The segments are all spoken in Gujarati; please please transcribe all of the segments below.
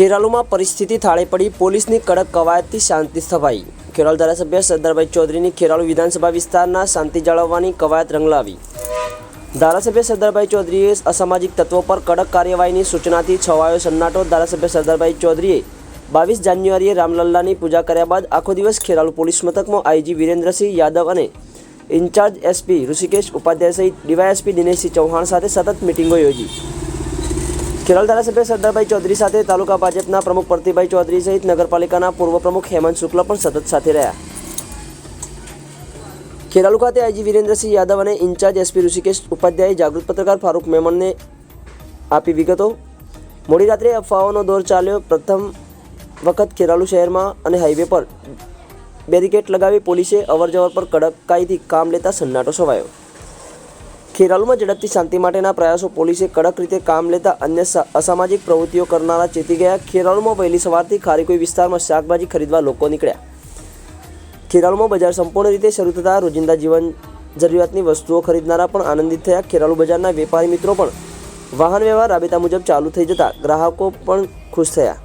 ખેરાલુમાં પરિસ્થિતિ થાળે પડી પોલીસની કડક કવાયતથી શાંતિ સ્થપાઈ. ખેરાલુ ધારાસભ્ય સરદારભાઈ ચૌધરીની ખેરાલુ વિધાનસભા વિસ્તારના શાંતિ જાળવવાની કવાયત રંગ લાવી ધારાસભ્ય સરદારભાઈ ચૌધરીએ અસામાજિક તત્વો પર કડક કાર્યવાહીની સૂચનાથી છવાયો સન્નાટો ધારાસભ્ય સરદારભાઈ ચૌધરીએ બાવીસ જાન્યુઆરીએ રામલલ્લાની પૂજા કર્યા બાદ આખો દિવસ ખેરાલુ પોલીસ મથકમાં આઈજી વિરેન્દ્રસિંહ યાદવ અને ઇન્ચાર્જ એસપી ઋષિકેશ ઉપાધ્યાય સહિત ડીવાયએસપી દિનેશસિંહ ચૌહાણ સાથે સતત મિટિંગો યોજી. ખેરાલુ ધારાસભ્ય સરદારભાઈ ચૌધરી સાથે તાલુકા ભાજપના પ્રમુખ પ્રતિભાઈ ચૌધરી સહિત નગરપાલિકાના પૂર્વ પ્રમુખ હેમંત શુક્લ પણ સતત સાથે રહ્યા. ખેરાલુ ખાતે આઈજી વિરેન્દ્રસિંહ યાદવ અને ઇન્ચાર્જ એસપી ઋષિકેશ ઉપાધ્યાયે જાગૃત પત્રકાર ફારૂક મેમણને આપી વિગતો. મોડી રાત્રે અફવાઓનો દોર ચાલ્યો. પ્રથમ વખત ખેરાલુ શહેરમાં અને હાઈવે પર બેરિકેડ લગાવી પોલીસે અવરજવર પર કડકાઈથી કામ લેતા સન્નાટો છવાયો. ખેરાલુમાં ઝડપથી શાંતિ માટેના પ્રયાસો પોલીસે કડક રીતે કામ લેતા અન્ય અસામાજિક પ્રવૃત્તિઓ કરનારા ચેતી ગયા. ખેરાલુમાં વહેલી સવારથી ખારીકોઈ વિસ્તારમાં શાકભાજી ખરીદવા લોકો નીકળ્યા. ખેરાલુમાં બજાર સંપૂર્ણ રીતે શરૂ થતાં રોજિંદા જીવન જરૂરિયાતની વસ્તુઓ ખરીદનારા પણ આનંદિત થયા. ખેરાલુ બજારના વેપારી મિત્રો પણ વાહન વ્યવહાર રાબેતા મુજબ ચાલુ થઈ જતા ગ્રાહકો પણ ખુશ થયા.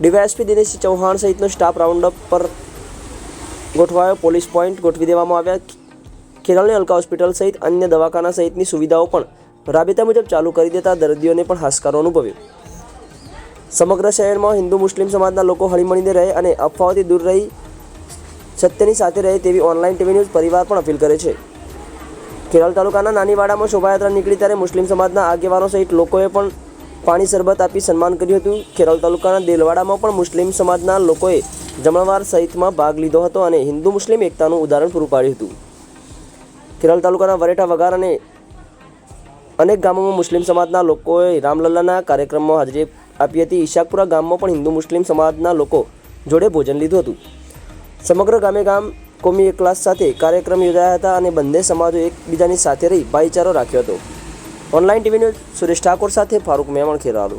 ડીવાયએસપી દિનેશસિંહ ચૌહાણ સહિતનો સ્ટાફ રાઉન્ડઅપ પર ગોઠવાયો. પોલીસ પોઈન્ટ ગોઠવી દેવામાં આવ્યા. ખેરાલુની અલકા હોસ્પિટલ સહિત અન્ય દવાખાના સહિતની સુવિધાઓ પણ રાબેતા મુજબ ચાલુ કરી દેતા દર્દીઓને પણ હાશકારો અનુભવ્યો. સમગ્ર શહેરમાં હિન્દુ મુસ્લિમ સમાજના લોકો હળીમળીને રહે અને અફવાઓથી દૂર રહી સત્યની સાથે રહે તેવી ઓનલાઈન ટીવી ન્યૂઝ પરિવાર પણ અપીલ કરે છે. ખેરાલુ તાલુકાના નાનીવાડામાં શોભાયાત્રા નીકળી ત્યારે મુસ્લિમ સમાજના આગેવાનો સહિત લોકોએ પણ પાણી શરબત આપી સન્માન કર્યું હતું. કેરળ તાલુકાના દેલવાડામાં પણ મુસ્લિમ સમાજના લોકોએ જમણવાર સહિતમાં ભાગ લીધો હતો અને હિન્દુ મુસ્લિમ એકતાનું ઉદાહરણ પૂરું પાડ્યું હતું. ખેરાલુ તાલુકાના વરેઠા વઘાર અને અનેક ગામોમાં મુસ્લિમ સમાજના લોકોએ રામલલ્લાના કાર્યક્રમમાં હાજરી આપી હતી. ઈશાકપુરા ગામમાં પણ હિન્દુ મુસ્લિમ સમાજના લોકો જોડે ભોજન લીધું હતું. સમગ્ર ગામે ગામ કોમી એકલાસ સાથે કાર્યક્રમ યોજાયા હતા અને બંને સમાજો એકબીજાની સાથે રહી ભાઈચારો રાખ્યો હતો. Online TV news Suresh Thakor સાથે ફારૂક મેમણ, ખેરાલુ